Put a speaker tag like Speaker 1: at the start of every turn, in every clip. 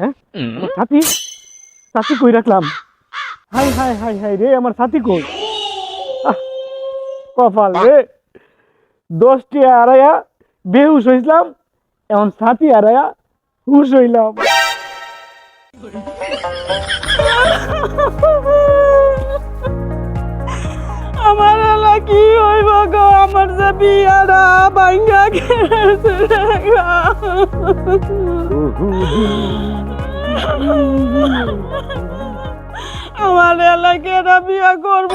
Speaker 1: হ্যাঁ? সাথী? সাথী কই রাখলাম? হাই হাই হাই হাই রে, আমার সাথী কই? কপাল রে। দশটি আড়াইয়া বেহুশ হইছিলাম, এখন সাথী আড়াইয়া হুশ হইলাম।
Speaker 2: আমার যে বিয়ারা ভাঙ্গা গেছে। আমার এলাকাটা বিয়া করব,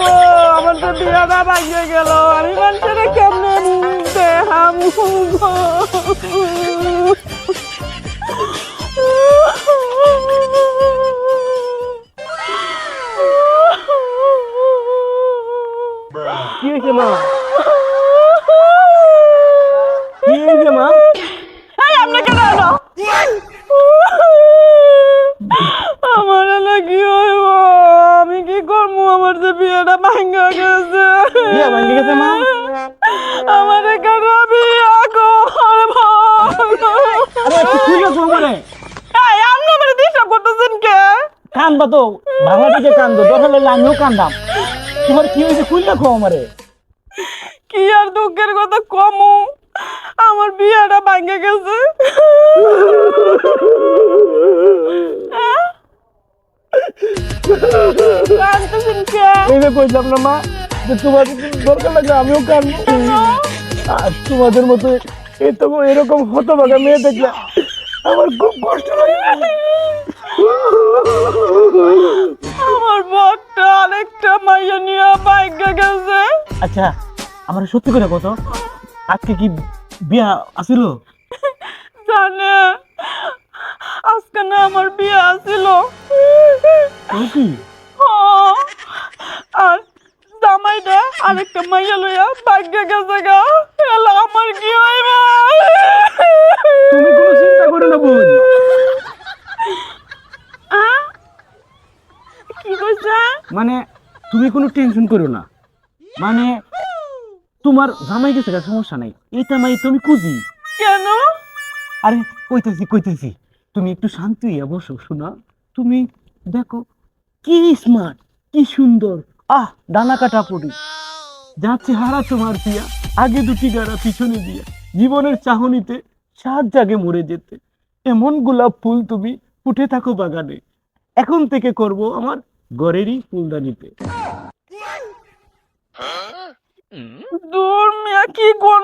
Speaker 2: আমার তো বিয়াটা ভাঙ্গে গেল আমি মানুষের কেমনে গো।
Speaker 1: কি হয়েছে মা কি হয়েছে মা
Speaker 2: এই আপনি কেন এলো? আমার এলা কি হইব আমি কি করব আমার যে বিয়েটা ভাঙ্গা গেছে।
Speaker 1: বিয়া ভাঙ্গে গেছে মা?
Speaker 2: আমার কেন বিয়া করব
Speaker 1: আরে
Speaker 2: এই আপনি আমার ডিস্টার্ব করতেছেন কে?
Speaker 1: কান্দবা তো ভাঙা থেকে কান্দো দরকার হলে আমিও কান্দাম। তোমার কি হয়েছে খুললে খো আমারে।
Speaker 2: কি আর দুঃখের কথা কমু? আমার বিয়েটা ভাঙ্গে গেছে। কাঁদতেছেন
Speaker 1: এই যে কইলাম না মা যে তোমার দরকার লাগে আমিও কান্দবো আর তোমাদের মতো এই তো এরকম হতো হতভাগা মেয়ে দেখলে আমার খুব কষ্ট লাগে।
Speaker 2: আমার বরটা আরেকটা মাইয়া নিয়ে ভাঙ্গে গেছে।
Speaker 1: আচ্ছা আমার সত্যি করে কত আজকে কি বিয়া আসিল
Speaker 2: জানে আজকে না আমার বিয়ে আছিল।
Speaker 1: কি
Speaker 2: হ্যাঁ। আর জামাইটা আরেকটা মাইয়া লইয়া ভাগ্যে গেছে গা। এলা আমার কি হইব
Speaker 1: তুমি কোনো চিন্তা করো না বোন।
Speaker 2: কি কইছে
Speaker 1: মানে তুমি কোনো টেনশন করো না। মানে তোমার জামাই গেছে গা, সমস্যা নাই। এইটা মাই তুমি খুঁজি।
Speaker 2: কেন?
Speaker 1: আরে কইতেছি কইতেছি। তুমি একটু শান্তি হইয়া বসো শোনা তুমি দেখো কি স্মার্ট কি সুন্দর। আহ ডানা কাটা পড়ি যাচ্ছে হারা তোমার পিয়া। আগে দুটি গাড়া পিছনে দিয়া জীবনের চাহনিতে সাত জাগে মরে যেতে। এমন গোলাপ ফুল তুমি ফুটে থাকো বাগানে। এখন থেকে করব আমার ঘরেরই ফুলদানিতে।
Speaker 2: দূর কি কোন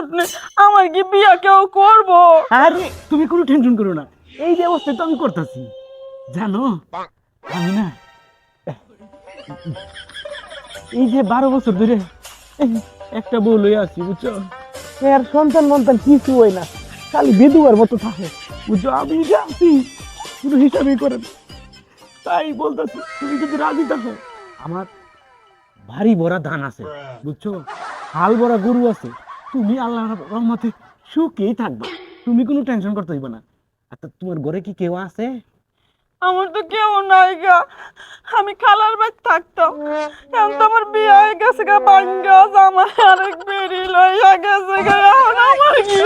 Speaker 2: আপনি আমার কি বিয়া কেউ করব?
Speaker 1: আরে, তুমি কোনো টেনশন করো না। এই ব্যবস্থা তো আমি করতেছি। জানো, আমি না এই যে বারো বছর ধরে একটা বউ লইয়া আছি, বুঝছ? এর সন্তান মন্তান কিছু হয় না, খালি মতো থাকে, বুঝছ? আমি শুধু হিসাবই করেন তাই বলতেছি, তুমি যদি রাজি থাকো, আমার ভারী বড় ধান আছে, বুঝছ? হাল বড় গরু আছে, তুমি আল্লাহর রহমতে সুখেই থাকবা, তুমি কোনো টেনশন করতে হইবে না। আচ্ছা তোমার ঘরে কি কেউ আছে?
Speaker 2: আমার তো কেউ নাই গা। আমি খালার বাড়ি থাকতাম। এখন তো আমার বিয়ে হয়ে গেছে গা বাঙ্গা জামাই আরেক বেরি লইয়া গেছে গা। এখন আমার কি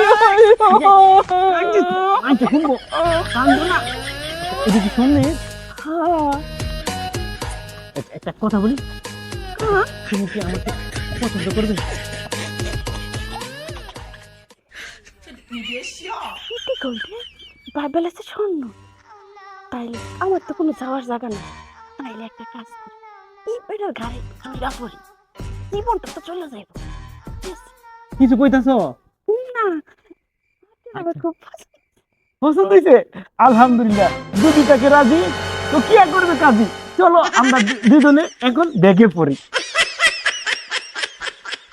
Speaker 1: একটা কথা বলি পছন্দ করবে
Speaker 3: স্বর্ণ তাইলে আমার তো কোনো যাওয়ার জায়গা নেই। তাইলে একটা কাজ করি। এই বেটার ঘাড়ে ঘুরা পড়ি জীবনটা তো চলে যাইব।
Speaker 1: কিছু কইতাছ?
Speaker 3: না। আমার খুব পছন্দ।
Speaker 1: হয়েছে আলহামদুলিল্লাহ। যদি তাকে রাজি তো কি আর করবে কাজী? চলো আমরা দুজনে এখন দেখে পড়ি।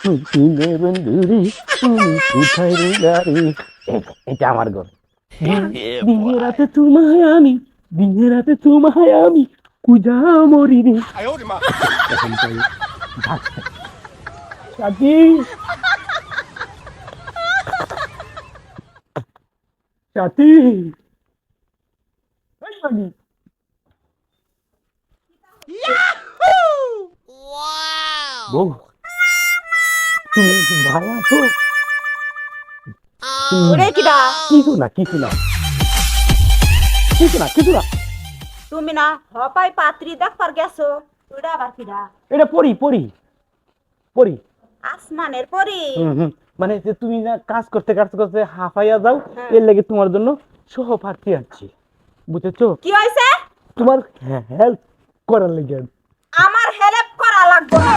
Speaker 1: কোকিলে বন্ধুরে, তুমি কোথায় রে? এটা আমার ঘর। দিনে রাতে তোমায় আমি দিনে রাতে তোমায় আমি কুজা মরি রে এখন তাই ভাগছে। সাথী সাথী বউ তুমি ভালো আছো? কিছু না কিছু না কিছু না কিছু না
Speaker 4: তুমি না হপাই পাত্রী দেখবার গেছো ওটা আবার
Speaker 1: এটা পড়ি পড়ি পড়ি
Speaker 4: আসমানের পরি।
Speaker 1: মানে যে তুমি না কাজ করতে কাজ করতে হাফাইয়া যাও
Speaker 4: হ্যাঁ।
Speaker 1: এর লাগে তোমার জন্য সহপাঠী আনছি। বুঝেছ?
Speaker 4: কি হয়েছে
Speaker 1: তোমার হেল্প করার লেগে
Speaker 4: আমার হেল্প করা লাগবে না।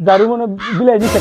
Speaker 1: দারু মনে বিলাই দিতে